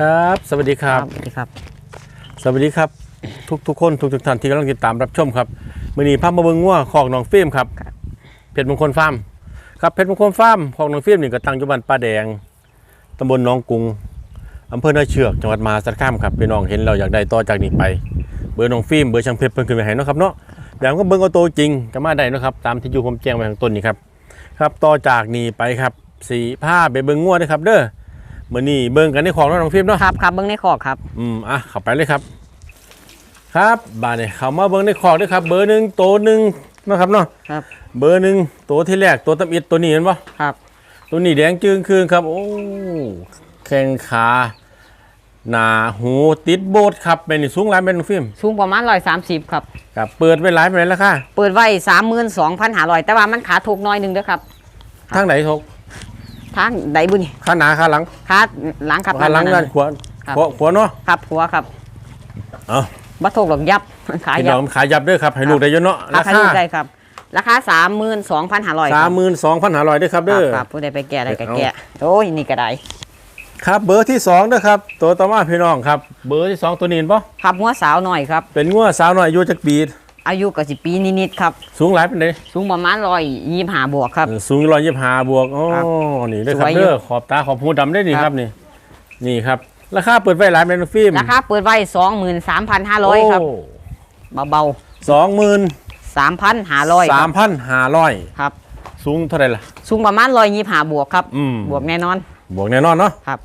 ครับ สวัสดีครับ สวัสดีครับ สวัสดีครับ ทุกทุกคนทุกทุกท่านที่กำลังติดตามรับชมครับมือนี้ภาพมาเบิงงัวของน้องฟิล์มครับครับเพชรมงคลฟาร์มครับเพชรมงคลฟาร์มของน้องฟิล์มนี่ก็ตั้งอยู่บ้านป้าแดงตำบลหนองกรุงอำเภอนาเชือกจังหวัดมหาสารคามครับพี่น้องเห็นเราอยากได้ต่อจากนี้ไปเบอร์น้องฟิล์มเบอร์ช่างเพชรเพิ่นขึ้นไปให้เนาะครับเนาะแล้วก็เบิ่งเอาตัวจริงก็มาได้เนาะครับตามที่อยู่ผมแจ้งไว้ข้างต้นนี้ครับครับต่อจากนี้ไปครับสีผ้าไปเบิ่งงัวด้วยครับ เด้อ มื้อนี้เบิ่งกันในของเนาะน้องฟิล์มเนาะครับครับเบิ้งในคอกครับอืมอะเข้าไปเลยครับ ครับบาดเนี่ยเขามาเบิ้งในคอกด้วยครับ เบอร์หนึ่งโตวหนึ่งนะครับเนาะครับเบอร์หนึ่งตัวที่แรกตัวตับอิดตัวนี้เห็นปะครับตัวนี้แดงจึงคืนครับโอ้แข้งขาหนาหูติดโบดครับเป็นนี่สูงหลายเป็นฟิล์มสูงประมาณร้อยสามสิบครับครับเปิดไว้หลายเป็นไรแล้วค่ะเปิดไว้สามหมื่นสองพันห้าร้อยแต่ว่ามันขาถูกหน้อยหนึงเด้อครับ ทางไหนทก ทางใดบุญข้างหนาข้างหลังขาหลังครับข้างหลังด้านขวาครับขวาขวาเนาะครับหัวครับเอาบัถูกหลอกยับขาพี่ยัน้อบงขายยับด้วยครับให้ลูกได้เยอะเนาะราราคาคาลูกได้ครับราคาสามหมื่นสองพันห้าร้อยสามหมื่นสองพันห้าร้อยด้วยครับคเด้รับอครับผู้ใดไปแก่อะไรก็เอาแก่โอ้ยนี่ก็ได้ครับเบอร์ที่สองนะครับ ตัวต่อมาพี่น้องครับ เบอร์ที่สองตัวนี้เห็นปะครับหัวสาวหน่อยครับเป็นงัวสาวน้อยอายุจักปี อายุก็สิปีนิดๆครับ สูงหลายเป็นไดสูงประมาณร้อยยี่ห้าบวกครับเออสูงร้อยยี่ห้าบวกอ๋อครับนี่เด้อครับสวยอยู่เด้อขอบตาขอบหูดำได้นี่คครัรับ บนี่นี่ครับราคาเปิดไว้หลายเป็นฟิล์มราคาเปิดไว้สองหมื่นสามพันห้าร้อยครับ เบาสองหมื่นๆสามพันห้าร้อยสามพันห้าร้อยครับ สูงเท่าไหร่ล่ะ สูงประมาณร้อยยี่ห้าบวกครับ อืม บวกแน่นอนบวกแน่นอนเนาะครับ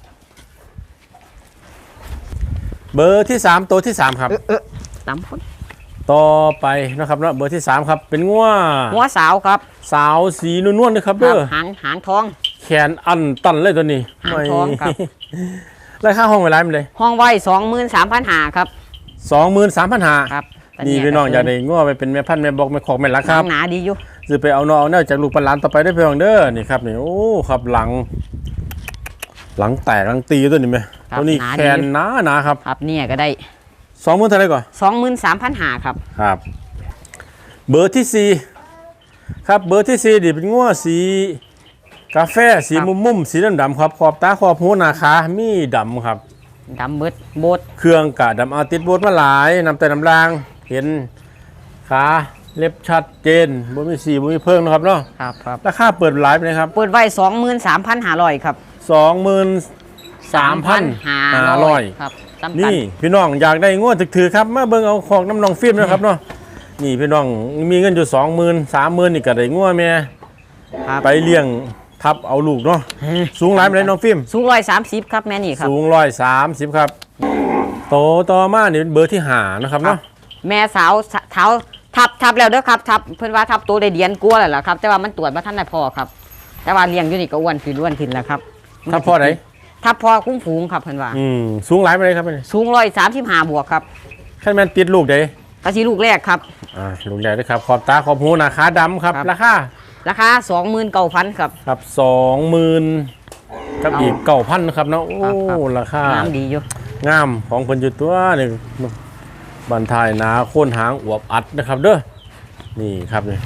เบอร์ที่สามตัวที่สามครับ เออเออตามคน ต่อไปนะครับเนาะเบอร์ที่สามครับ เป็นงัวหัวสาวครับสาวสีนวลๆนะครับครัเด้บอหางหางทอง แขนอันตันเลยตัวนี้หางทองครับไม่ราคาห้องไว้หลายมันเลยห้องไว้สองหมื่นสามพันหาครับสองหมื่นสามพันห้าครับนี่พี่น้องอยากได้ง้อไปเป็นแม่พันธุ์แม่บอกแม่ขอกแม่รักคครัรับบหนาดีอยู่จะไปเอานอเอาเน่าจากลูกปันหลานต่อไปได้เพียงเด้อนี่ครับนี่โอ้ครับหลัง หลังแตกหลังตีตัวนี้ไหมครับตัวนี้หนาแขดีนหนาหนาครับครับเนี่ยก็ได้ สองหมื่นเท่าไหรก่อนสองหมื่นสามพันหาครับ ครับ เบอร์ที่สี่ครับเบอร์ที่สี่ดิเป็นง้อสีกาแฟสีมุมมุมๆสีดำดำๆครับ ขอบตาขอบหูหนาขามีดำครับ ดำเบิดโบดเครื่องกะดำเอาติดโบดมาหลายนำแต่น้ำราง เห็นขาเล็บชัดเจนบ่มีสีบ่มีเพิ่งนะครับเนาะครับครับราคาเปิดหลายไปเลยครับเปิดไว้สองหมื่นสามพันหาร้อยครับสองหมื่นสามพันห้าร้อยครับ จำกันี่พี่น้องอยากได้งวดถือๆครับมาเบิ่งเอาของน้ำนองฟิล์มนะครับเนาะนี่พี่น้องมีเงินอยู่สองหมื่นสามหมื่นนี่ก็ได้งวดแม่ครับ ไปเลี้ยงทับเอาลูกเนาะสูงหลายไปเลยน้องฟิล์มสูงร้อยสามสิบครับแม่นี่ครับ สูงร้อยสามสิบครับโตต่อมานี่เป็นเบอร์ที่หานะครับเนาะ แม่สาวเท้าทับทับแล้วเด้อครับทับเพิ่นว่าทับตัวได้เดียนกลัวแล้วล่ะครับ แต่ว่ามันตรวจมาท่านได้พอครับ แต่ว่าเลี้ยงอยู่นี่ก็อ้วนขึ้นอ้วนขึ้นแล้วครับทับพ่อไหน ทับพอคุ้มฝูงครับเพิ่นว่า อืมสูงหลายไปเลยครับนี่สูงร้อยสามสิบห้าบวกครับขั้นแม่นติดลูกเด้กะสิลูกแรกครับ อ่าลูกใหญ่ด้วยครับขอบตาขอบหูหนาขาดำครับครับ ราคาราคาสองหมื่นเก้าพันครับ ครับสองหมื่นกับอีกเก้าพันนะครับเนาะโอ้ครับครับ ราคาน้ำดีอยู่ งามของคนอยู่ตัวนี่บันทายหนาโค่นหางอวบอัดนะครับเด้อนี่ครับนี่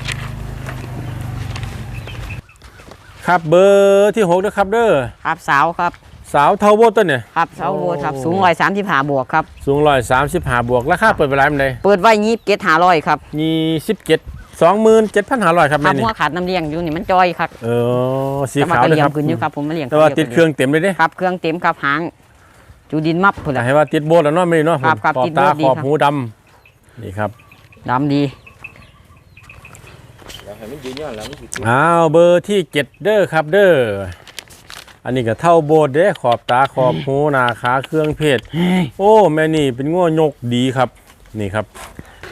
ครับเบอร์ที่หกนะครับเด้อครับสาวครับ สาวเทาโบต้นเนี่ยครับสาวโบครับโอ้สูงร้อยสามสิบห้าบวกครับสูงร้อยสามสิบห้าบวกราคาเปิดไปหลายมันเลยเปิดไว้ยี่สิบเกตหาร้อยครับยี่สิบเจ็ดสองหมื่นเจ็ดพันห้าร้อยครับคแม่รับนี่หัวขาดน้ำเลี้ยงอยู่นี่มันจอยครับเออสีแต่มาขาวก็เลยเลี้ยคงรับขึ้นอยู่ครับผมมาเลี้ยงแต่ว่าติดเครื่องเต็มเลยเด้ครับเครื่องเต็มครับหางจูดินมับพุ่นแต่ละให้ว่าติดโบสแล้วเนาะไม่เนาะครับครับขอบติดโบตาสดีขอบครับหูดำนี่ครับดำดีอ้าวเบอร์ที่เจ็ดเด้อครับเด้อ อันนี้ก็เท่าโบสเด้ขอบตาขอบหูหนาขาเครื่องเพศโอ้แม่นี่เป็นง้อยกดีครับนี่ครับ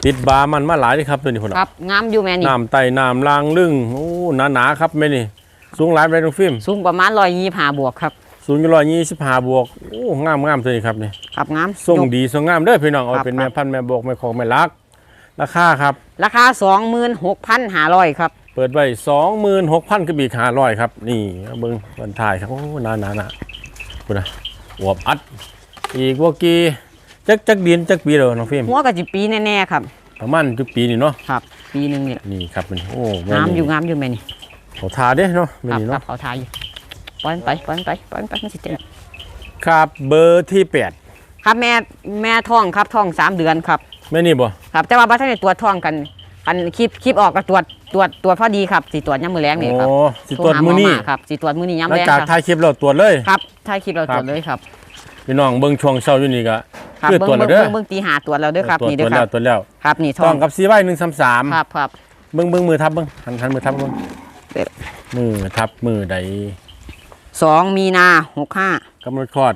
ติดบามันมาหลายเลยครับตัวนี้คนคน่ะรับงามอยู่แม่นี่น้ำไตน้ำลางลึงโอ้หนาหนาๆครับแม่นี่สูงหลายไปตรงฟิล์มสูงประมาณร้อยยี่ห้าบวกครับสูงอยู่ร้อยยี่สิบห้าบวกโอ้งามงามตัวนี้ครับนี่ครับงามทรงยกดีทรงงามเด้อพี่น้องเอาครับเป็นครัแม่บพันธุ์แม่บอกแม่ของแม่รัก ราคาครับ ราคาสองหมื่นหกพันห้าร้อยครับ เปิดไว้สองหมื่นหกพันกระบี่ขาร้อยครับ นี่เอาเบิ้งบันทายครับโอ้หนาหนาหนาคุณนะอวบอัด อีกว่ากีจักจักเดียนจักปีเดียวน้องฟิล์มหัวกะจิปีแน่ๆครับ ประมาณจุกปีนี่เนาะครับ ปีหนึ่งเนี่ยนี่ครับมันโอ้แม่งามนี่อยู่งามอยู่แม่นี่เขาทาเด้เนาะแม่ครับนี่ครัเนาะบเขาทายอยู่ปล่อยมันไปปล่อยมันไปปล่อยมันไปมันสิเจ็บครับเบอร์ที่แปดครับแม่แม่ท้องครับท้องสามเดือนครับ แม่นี่บ่ครับ แต่ว่าบ่ทันได้ตรวจท้องกันกันคลิปคลิปออกก็ตรวจตรวจตรวจพอดีครับสิตรวจยามมื้อแลงนี่โอ้ครับสิตรวจมื้อนี้โทหาหาครับสิตรวจมื้อนี้ยามหลังแลงจากครับถ่ายคลิปแล้วตรวจเลยครับถ่ายคลิปเราครัตบรวจเลยครับพี่น้องเบิ่งช่วงเช้าอยู่นี่ก็ครับคือเบิ่งตรวจแล้วเบิ่งเด้อเบิ่งเบิ่งตีหาตรวจแล้วเด้อครับตรวจนี่ตเด้รวอจคแล้รัวบตรวจแล้วครับนี่ท้ต้อองงกับซีไว้หนึ่งสามสามครับครับเบิ่งเบิ่งมือทับเบิ่งหันหันมือทับเบิ่งเด็ดมือทับมือใดสองมีนาหกห้ากำหนดคลอด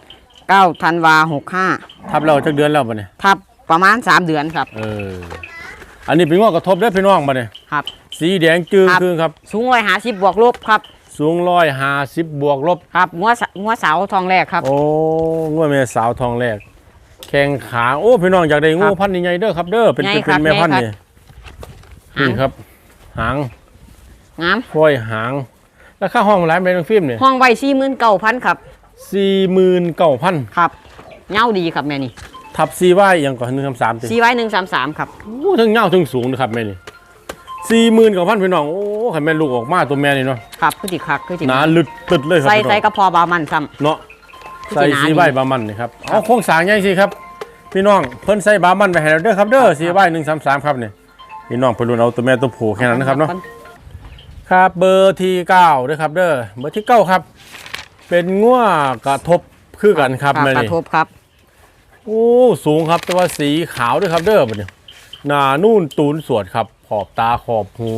เก้าธันวาหกห้าทับเราจักเดือนแล้วบ่เนี่ยทับ ประมาณสามเดือนครับ เออ อันนี้เป็นงอกกระทบเด้อพี่น้องบ่เนี่ยครับ สีแดงจืดครับ คือครับ สูงร้อยหาสิบบวกลบครับ สูงร้อยห้าสิบบวกลบ ครับงัวสงัวเสาทองแรกครับ โอ้งวแม่สาวทองแรก แข้งขาโอ้พี่น้องอยากได้งูครับพันธุ์ใหญ่ๆเด้อครับ เด้อเป็นใหญ่เป็นครัเป็นบแม่พันธุ์ใหญ่นี่หางนี่ครับ หางงามค่อยหาง แล้วค่าห้องหลายแม่น้องฟิล์มเนี่ยห้องไว้สี่หมื่นเก้าพันครับสี่หมื่นเก้าพันครับเงาดีครับแม่นี่ ทับซีไว้ยังก่อนหนึ่งคำสามติสี่ไว้หนึ่งสามสามครับโอ้ทั้งเงาทั้งสูงนะครับแม่นี่สี่หมื่นเก้าพันพี่น้อง โอ้ขันแม่ลูกออกมาตัวแม่นี่เนาะครับคือจิคักคือจิหนาลึดตึดเลยครับใส่พี่น้ใส่องกระเพาะบามันซ้เนาะคือใส่สิหนาซีดีไว้บามันนี่ครับเอาโครงสร้างใหญ่สิครับ พี่น้องเพิ่นใส่บามันไปให้เราเด้อครับเด้อซีไว้หนึ่งสามสามครับเนี่ยพี่น้องเพิ่นรุ่นเอาตัวแม่ตัวผู้ำแค่นั้นนะครับเนาะครับเบอร์ที่เก้าด้วยครับเด้อเบอร์ที่เก้าครับ เป็นง่วกระทบคือกันครับครับแม่กระนี่ทบครับ โอ้สูงครับแต่ว่าสีขาวด้วยครับเด้อบัดนี้หน้านู่นตูนสวดครับ ขอบตาขอบหู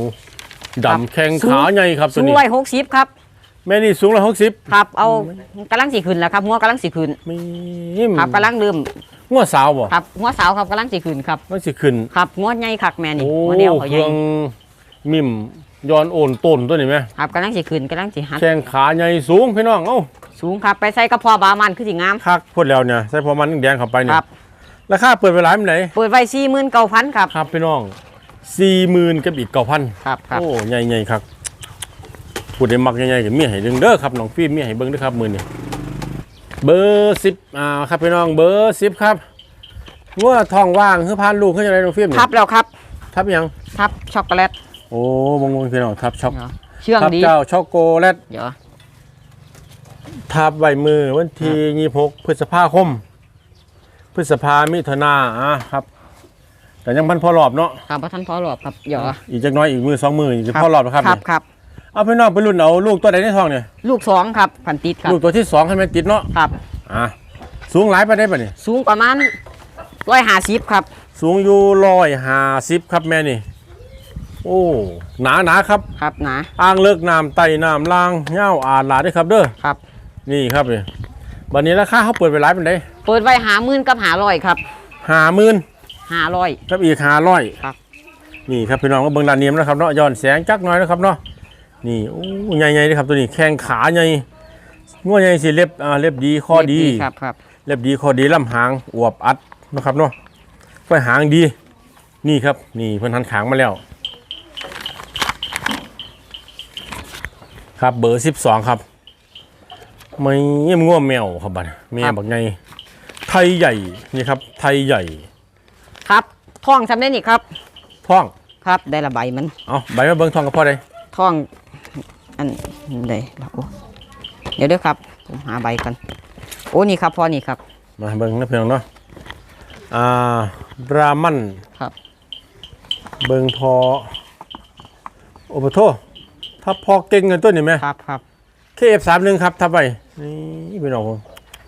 ดำแข้งขาใหญ่ครับตัสูวงนี้ร้อยหกสิบครับแม่นี่สูงร้อยหกสิบครับ เอากำลังสีขึ้นแล้วครับหัวกำลังสีขึ้นมีครับกำลังลืมง่วสาวบ่ครับหัวสาวครับกำลังสีขึ้นครับมันสิขึ้น ครับหัวใหญ่คักแม่นี่โอ้หัวเดียวเขาเคใหญ่รื่องมิม ย้อนโอนต้นตัวนี้ไหมครับกำลังสีขึ้นกำลังสีหักแข้งขาใหญ่สูงพี่น้องเอ้าสูงครับไปใส่กระเพาะบามันคือสีงามคักพูดแล้วเนี่ยใส่พอมันแดงเข้าไปเนี่คยรับราคาเปิดไปหลายมันไหนเปิดไว้สี่หมื่นเก้าพันครับครับพี่น้องสี่หมื่นกับอีกเก้าพันครับครับโอ้ใหญ่ๆครับพูดได้มักใหญ่ๆกับเมียให้ดึงเด้อครับน้องฟิล์มเมียให้เบิ้งเด้อครับมือนี่เบอร์สิบอ่าครับพี่น้องเบอร์สิบครับว่าทองว่างคือพานลูกขึ้นจะไรน้องฟิล์มนี่ทับแล้วครับ ทับยัง ทับช็อกโกแลต โอ้มงๆพี่น้องทับช็อกเดี๋ยวเชื่องทับดีเจ้าช็อกโกแลตเดี๋ยวทับใบมือวันที่ยี่หกพฤษภาคม พฤษภามิถุนาอะครับ แต่ยังพันพอรอบเนาะครับพระท่านพอหลอบครับเดี๋ยวอีกจักหน้อยอีกมือสองมืออีกจะพอรอบแล้วครับครับนี่ครับเอาพี่น้องไปรุ่นเอาลูกตัวใดในท้องเนี่ยลูกสองครับพันติดครับลูกตัวที่สองให้แม่ติดเนาะครับอะสูงหลายไปได้ปะนี่สูงประมาณร้อยห้าสิบครับ สูงอยู่ร้อยห้าสิบครับแม่นี่ โอ้หนาหนาครับ ครับหนาอ่างเลิกน้ำไต่น้ำล่างเง่าอาดหลาด้วยครับเด้อครับ นี่ครับนี่วันนี้ราคาเขาเปิดไปหลายเป็นไดเปิดไว้หาหมื่นกับหาร้อยครับห้าหมื่นหาร้อยกับอีกห้าร้อยครับ นี่ครับพี่น้องก็เบิ่งด้านนี้นะครับเนาะย้อนแสงจักหน่อยนะครับเนาะนี่โอ้ใหญ่ๆเลยครับตัวนี้แข้งขาใหญ่ง้อใหญ่สิเล็บอ่าเล็บดีข้อดีครับครับเล็บดีคอดีลำหางอวบอัดนะครับเนาะไฟหางดี นี่ครับ นี่เพิ่นหันขางมาแล้ว ครับเบอร์สิบสองครับไม่เงียบง่วงแมวครับบัดแม่บักไงไทยใหญ่นี่ครับ ไทยใหญ่ ครับท่องทำได้นี่ครับท่องครับได้ละใบมันเอาใบมาเบิ้งท่องกับพ่อได้ท่องอันใดละโอ้เดี๋ยวเด้อครับผมหาใบกันโอ้นี่ครับพอนี่ครับมาเบิ้งนะเพียงเนาะอ่าบรามันครับ เบิ้งพอโอ้โหโท ษถ้าพอเก่งเงินตัวนี่ไหมครับครับ KF 3 1ครับทับไปนี่พี่น้องผม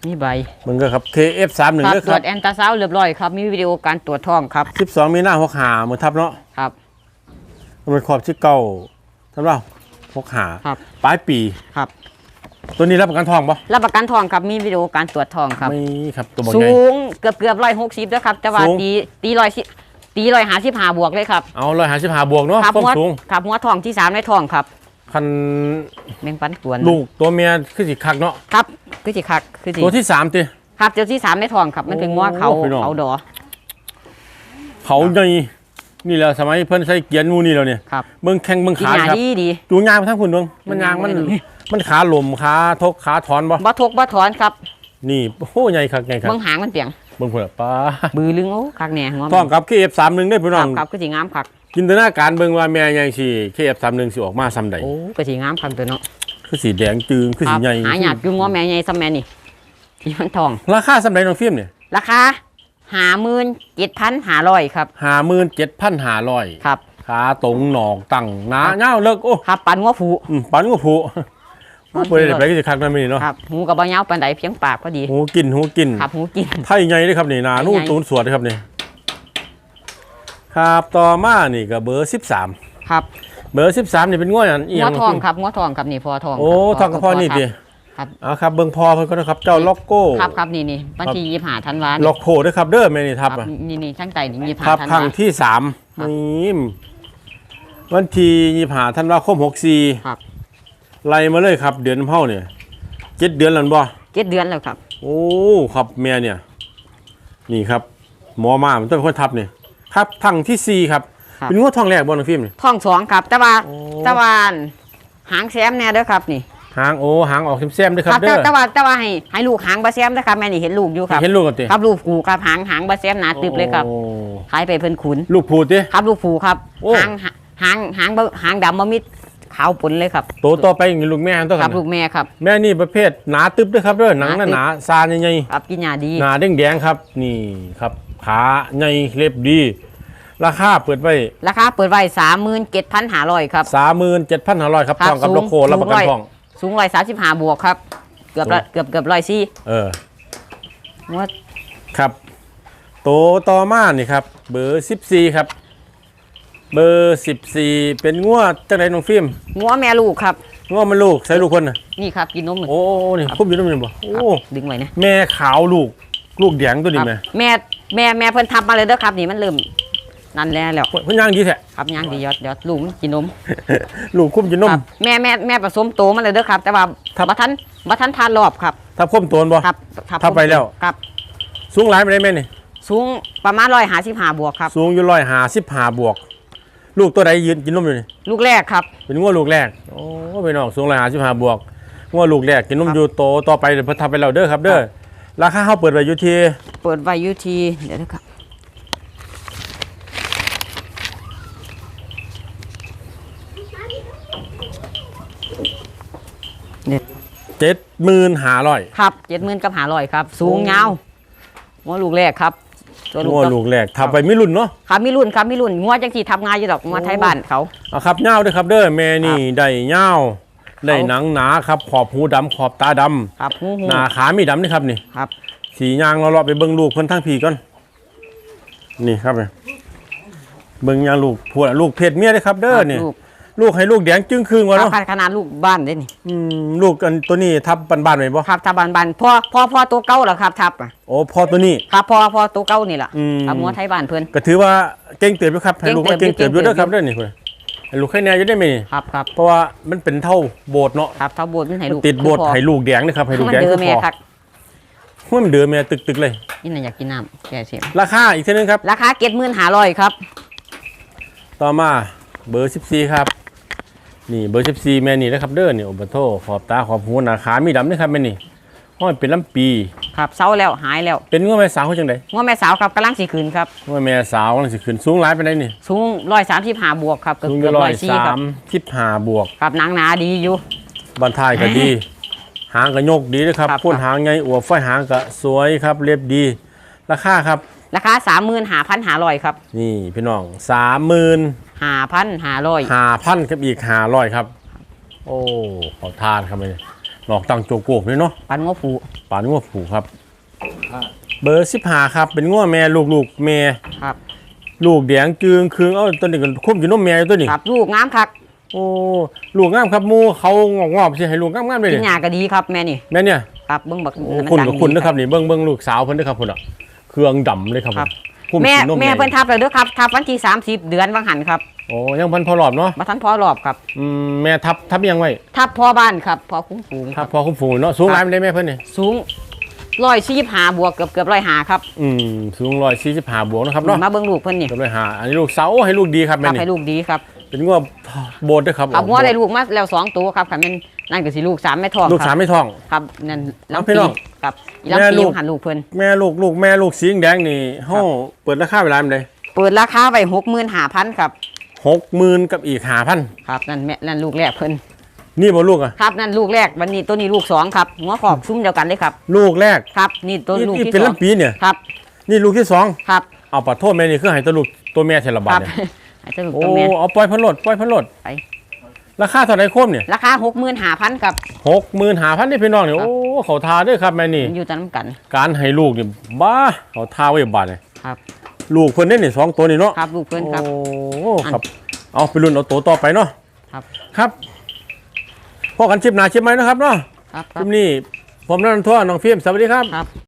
นี่ใบมึงก็ครับ KF 3 1ครับเด้อตครวรัจแอนตราซาวด์เรียบร้อยครับ มีวิดีโอการตรวจท้องครับบ12มีหน้าหกหามือทับเนาะครับมันเป็นขอบที่เก่าทำเราหกหาครับปลายปีครับตัวนี้รับประกันทองปะรับประกันท้องครับมีวิดีโอการตรวจท้องครับไม่ครับตัวบางสูไงงเกือบเกือบร้อยหกสิบแล้วครับแต่ว่าสูงตีตีร้อยสิตีร้อยหาสิบหาบวกเลยครับเอาร้อยหาสิบหาบวกเนาะครับความหัวสูงครับหัวท้องที่สามในท้องครับ คันแมงปันกวนลูกตัวเมียคือสิคักเนาะครับคือสิคักคือสิตัวที่สามติครับเจ้าที่สามในท้องครับ มันเป็นงัวเขาโอ้พี่น้องเขาดอเขาใหญ่นี่แหละสมัยเพิ่นใส่เกียร์งูนี่แล้วเนี่ยครับเบิ่งแข้งเบิ่งกินขาหยาครับดีดีดูยางมาทั้งคุณเบิ่งมันยางมันดูยางเลยมันขาหล่มขาทกขาถอนบ่บ่ทกบ่ถอนครับ นี่โอ้โหใหญ่คักใหญ่คักเบิ่งหางมันเปียงเบิ่งพุ่นล่ะป้าบือลึงโอ้คักแหน่หัวมันท้องกับ KF 3 1ได้อพี่คน้อรังบครับคือสิงามคัก จินตนาการเบิ่งว่าแม่ใหญ่สิ KF 3 1สิออกมาซ้ำใดโอ้ก็สิงามคักตัวเนาะคือสีแดงจึงคือครัสีบใหญ่หาหยาดอยู่งัวแม่ใหญ่ซ้ำแม่นี่ที่มันทอง ราคาสำหรับน้องฟิล์มเนี่ยราคาหาหมื่นเจ็ดพันหาร้อยครับห้าหมื่นเจ็ดพันห้าร้อยครับขาตรงหนอกตั้งหนาเงาวเลิกโอ้ครับปันงัวผูอืมปันก็ผูโอ้เปิดได้ไปก็จะคักนั่นไม่นี่เนาะครับหูกับบะเงาวปันไดเพียงปากพอดีหูกินหูกินครับหูกินไทยไงเลยครับนี่นานู่นไทยใหญ่ตูนสวดเลยครับนี่ ครับต่อมานี่ก็เบอร์สิบสามครับเบอร์สิบสามนี่เป็นง่วยอันอีหงัยัวทองครับงัวทองครับนี่พอทองโอ้ทองกระเพาะนี่ดิครับเอาครับเบิ่งพอเพิ่นก็นะครับเจ้าล็อกโก้ครับครับนี่นี่บัญชียี่หาทันวาล็อกโคด้วยครับเด้อแม่นี่คทัรับบอะนี่นี่ช่างใจนี่ยี่หาครับทันครั้งวาที่สามครับนี่วันที่ยี่ห้าธันวาคมหกสี่ครับไล่มาเลยครับ เดือนเฮาเนี่ยเจ็ดเดือนแล้วบ่เจ็ดเดือนแล้วครับ โอ้ครับแม่เนี่ย นี่ครับหมอมามันต้องเป็นคนทับเนี่ย ครับทั้งที่สี่ครับ ครับ เป็นงวดทองแรกบ่น้องฟิล์มนี่ทองสองครับ แต่ว่าโอ้ แต่ว่าหางแซมแน่เด้อครับนี่หางโอ้หางออกแซมๆด้วยครับแต่เด้อแต่ว่าแต่ว่าให้ให้ลูกหางบะแซมนะครับแม่นี่เห็นลูกอยู่ครับเห็นลูกกันติครับลูกผูครับหางหางบะแซมหนาตึบเลยครับโอ้ขายไปเพิ่นขุน ลูกพูดดิครับลูกผูครับโอ้ หางหางหางบ่หางดำมะมิดขาวปนเลยครับโตต่อไปอย่างนี้ลูกแม่ตัวคกัรันบลูกแม่ครับ แม่นี่ประเภทหนาตึบด้วยครับเด้อหนังหนาตึ๊บ หนาๆซาใหญ่ครับกินยาดี ๆหนาแดงๆครับ นี่ครับขาใหญ่เล็บดี ราคาเปิดไว้ราคาเปิดไว้สามหมื่นเจ็ดพันห้าร้อยครับสามหมื่นเจ็ดพันห้าร้อยครับครับทองกับสูงโลโก้รับประกันสูงร้อยทอง สูงร้อยสามสิบห้าบวกครับ เกือบละโอ้เกือบเกือบร้อยสี่เออว่าครับ โตต่อมานี่ครับ เบอร์สิบสี่ครับ เบอร์สิบสี่เป็นงวดจังไรน้องฟิล์มงัวแม่ลูกครับงวดมันลูกใส่ลูกคนน่ะนี่ครับกินนมหนึ่งโอ้นี่พุ่มอยู่ตรงนี้บ่คโอ้รับดึงไว้นะแม่ขาวลูกลูกแดงตัวนี้ครับแม่แม่แม่แม่เพิ่นทับมาเลยเด้อครับนี่มันเริ่ม นั่นแล้วแล้วเพิ่นย่างดีแท้ครับย่างดียอดยอดลูกมันกินนม ลูกคุ้มกินนมครับแม่แม่แม่ผสมโตมาเลยเด้อครับ แต่ว่าครับบัทันบัทันทานรอบครับทับคุ้มตัวบ่ครับทับไปแล้วครับ สูงหลายไปได้แม่นี่สูงประมาณร้อยหาสิบห้าบวกครับ สูงอยู่ร้อยหาสิบห้าบวก ลูกตัวใดยืนกินนมอยู่นี่ลูกแรกครับ เป็นงวดลูกแรกโอ้ไปน้องสูงร้อยหาสิบห้าบวกงวดลูกแรกกินนมครับอยู่โตต่อไปเดี๋ยวเพิ่นทับไปแล้วเด้อครับ เด้อราคาเฮาเปิดไว้อยู่ที่เปิดไว้อยูทีเดี๋ยวนะครับ เจ็ดหมื่นห้าร้อยครับเจ็ดหมื่นกับหาร้อยครับ สูงโอ้ยาวงัวลูกแรกครับตัวงวดก็ลูกแรกทับไปไม่รุ่นเนาะครับมีรุ่นครับมีรุ่นงัวจังสีทับง่ายอยู่ดอกงัวไทยบ้านเขาเอาครับเง่าวด้วยครับเด้อแม่นี่ได้เง่าวได้เอาหนังหนาครับขอบหูดำขอบตาดำครับหูหูหน้าขามีดำนี่ครับนี่ครับ สียางเราเลาะไปเบิ่งลูกเพิ่นทั้งผีก่อนนี่ครับเนี่ยเบิ่งยางลูกพวกลูกเพศเมียเด้อครับเด้อเนี่ย ลูกลูกให้ลูกแดงจึงครึ่งควะรับเนาะขนาดลูกบ้านเด้นี่อืมลูกอันตัวนี้ทับบ้านๆไว้บ่ครับทับบ้านบ้านพ่อพ่อพ่อตัวเก่าเหรอครับทับอะโอ้พอตัวนี้ครับพ่อพ่อตัวเก่านี่แหละอืมครับงัวไทยบ้านเพิ่นก็ถือว่าเก่งเติบอยู่ครับให้ลูกมันเก่เก่งงเติเติบบอยู่อยู่เด้อครับเด้อนี่พุ่นให้ลูกให้แน่อยู่ได้ไหมนี่ครับครับเพราะว่ามันเป็นเท่าโบสถ์เนาะครับเท่าโบสถ์มันให้ลูกติดโบสถ์คือพ่อให้ลูกแดงนะครับให้ลูกมันแดงเดืคืออแม่พอครับว่ามันเดือแม่ตึกๆเลยนี่น่ะอยากกินน้ำแก่เสียราคาอีกเท่านึงครับราคาเจ็ดหมื่นห้าร้อยครับ ต่อมาเบอร์14ครับ นี่เบอร์14แม่นี่นะครับเด้อนี่โอเบโทขอบตาขอบหูหน้าขามีดำนี่ครับแม่นี่ห้อยเป็นลำปี ครับเศร้าแล้วหายแล้ว เป็นง้อแม่สาวเขาจังไดงัวแม่สาวครับกำลังสีคืนครับง้อแม่สาวกำลังสิขึ้นสูงหลายไปได้นี่สูงร้อยสามสิบห้าบวกครับเกือบสูงอเกืยู่อบร้ร้ออยยสี่สาครับมสิบห้าบวกครับหนังหนาดีอยู่บันทายก็ดี หางก็โยกดีนะครับครับพ่นหางไงอวบไฟหางก็สวยครับเรียบดีราคาครับราคาสามหมื่นห้าพันห้าร้อยครับ นี่พี่น้องสามหมื่น ห้าพันห้าร้อยห้าพันกับอีกห้าร้อยครับ โอ้ขอทานครับเลยหลอกตังโจโกกเลยเนาะปันงัวผูปานง้อผูครับ เบอร์สิบหาครับ เป็นง้อแม่ลูกลูกๆแม่ครับ ลูกแดงจึงคืงเอ้าตัวนี้ก็คุ้มอยู่นมแม่อยู่ตัวนี้ครับ ลูกงามคักโอ้ลูกงามครับหมูเขางอกงอบสิให้ลูกงามงามเลยกินเนี่ยหญ้าก็ดีครับแม่นี่แม่เนี่ยครับเบิ้งบักโอ้คุณกับคุณนะครับนี่เบิ้งเบิ้งลูกสาวเพิ่นนะครับคุณอะเครื่องดำเลยครับ ครับคุ้มแม่กินนมแม่แม่เพิ่นทับเลยเด้วยครับทับวันที่30 เดือนวังหันครับโอ้ยังพันพอหลอดเนาะมาทันพอรอบครับอืมแม่ทับทับยังไว้ทับพ่อบ้านครับพ่อคุ้มฝูงคทัรับบพอคุ้มฟูงเนาะสูงหลายไม่ได้แม่เพิ่นนี่สูงร้อยสี่หาบวกเกือบเกือบร้อยหาครับอืมสูงร้อยสี่สิบห้าบวกนะครับเนาะมาเบิ้งลูกเพิ่นนี่เกือบร้อยห้าอันนี้ลูกเสาให้ลูกดีครับคแม่รับนี่ให้ลูกดีครับเป็นงวโบดด้วยครับครับงัวได้ลูกมาแล้วสองตัวครับคันเป็น นั่นก็สิลูกสามแม่ทองลูกคสารัมบไม่ท้องครับนั่นเอาลำพี่ปีน้องครับอีแม่ลำปีลูกหันลูกเพิ่นแม่ลูกลูกแม่ลูกสีแดงนี่ห้องเปิดราคาเวลาเป็นไดเปิดราคาไว้หกหมื่นห้าพันครับหกหมื่นกับอีกห้าพันครับนั่นแม่นั่นลูกแรกเพิ่นนี่บ่ลูกอะครับนั่นลูกแรกวันนี้ตัวนี้ลูกสองครับหัวขอบซุ้มเดียวกันเลยครับ ลูกแรกครับนี่ตัวนี่ลูกนี่ที่เป็นสองลำปีเนี่ยครับ นี่ลูกที่สองครับเอาปะโทษแม่นี่คือให้ตัวลูกตัวแม่เทระคบารัทบเนี่ยให้ตัวลูกโอ้ตัวแม่เอาปล่อยพันโลดปล่อยพันโลดไป ราคาเท่าไหร่โคมเนี่ยราคาหกหมื่นห้าพันครับหกหมื่นหาพันนี่พี่น้องเนี่ยครับโอ้เขาทาด้วยครับแม่นี่อยู่ตามกัน การให้ลูกนี่บ้าเขาทาไว้บาทเลยครับ ลูกเพิ่นได้นี่สองตัวนี่เนาะครับลูกเพื่อนครับโอ้ครับ เอาไปรุ่นเอาตัวต่อไปเนาะครับครับพอกันชิปหนาชิปไหมนะครับเนาะครับคชิรับปนี้ผมนันทั่วน้องฟิล์มสวัสดีครับครับ